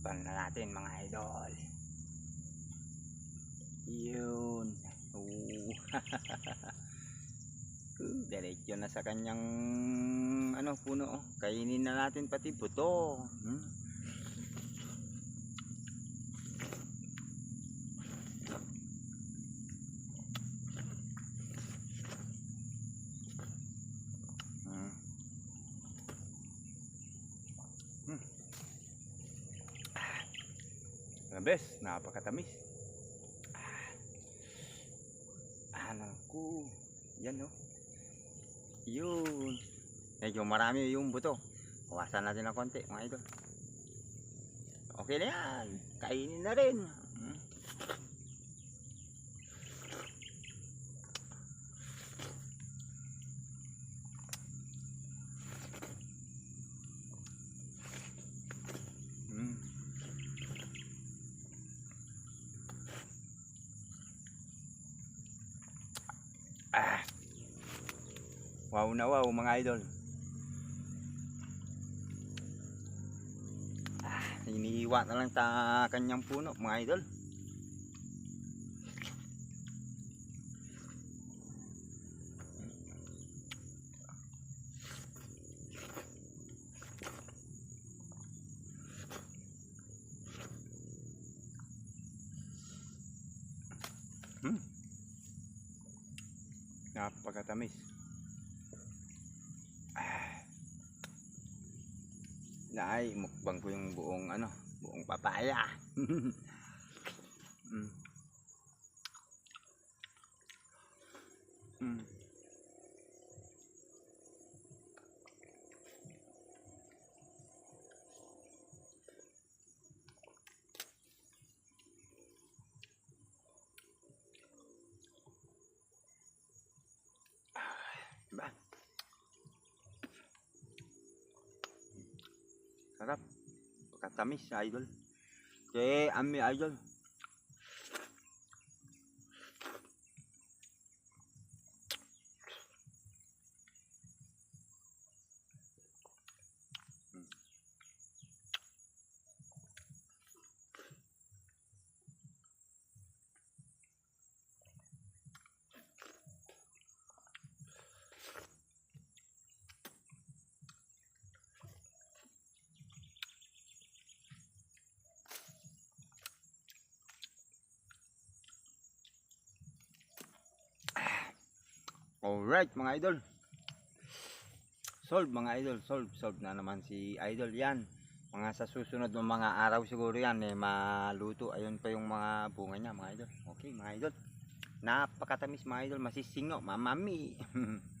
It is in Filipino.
Tikpan na natin mga idol. Yun. Oo. Diretso na sa kanyang ano puno. oh. Kainin na natin pati buto. Hmm. The best, napakatamis. Ah, ano ko. Yan oh. Yun. Medyo marami yung buto. Bawasan natin ng konti, mga idol. Okay na yan. Kainin na rin. Hmm. Ah. Wow na wow mga idol. Ah, iniiwa na lang sa kanyang puno mga idol. Hmm. Napakatamis. Nay, mukbang ko yung buong ano, buong papaya. mm. Mm. Sarap. Katamis, idol. Kaya ami, idol. Alright mga idol. Solve mga idol, solve, solve na naman si idol yan. Mga sa susunod ng mga araw siguro yan eh maluto. Ayun pa yung mga bunga niya mga idol. Okay mga idol. Napakatamis mga idol, masisingo, mamami.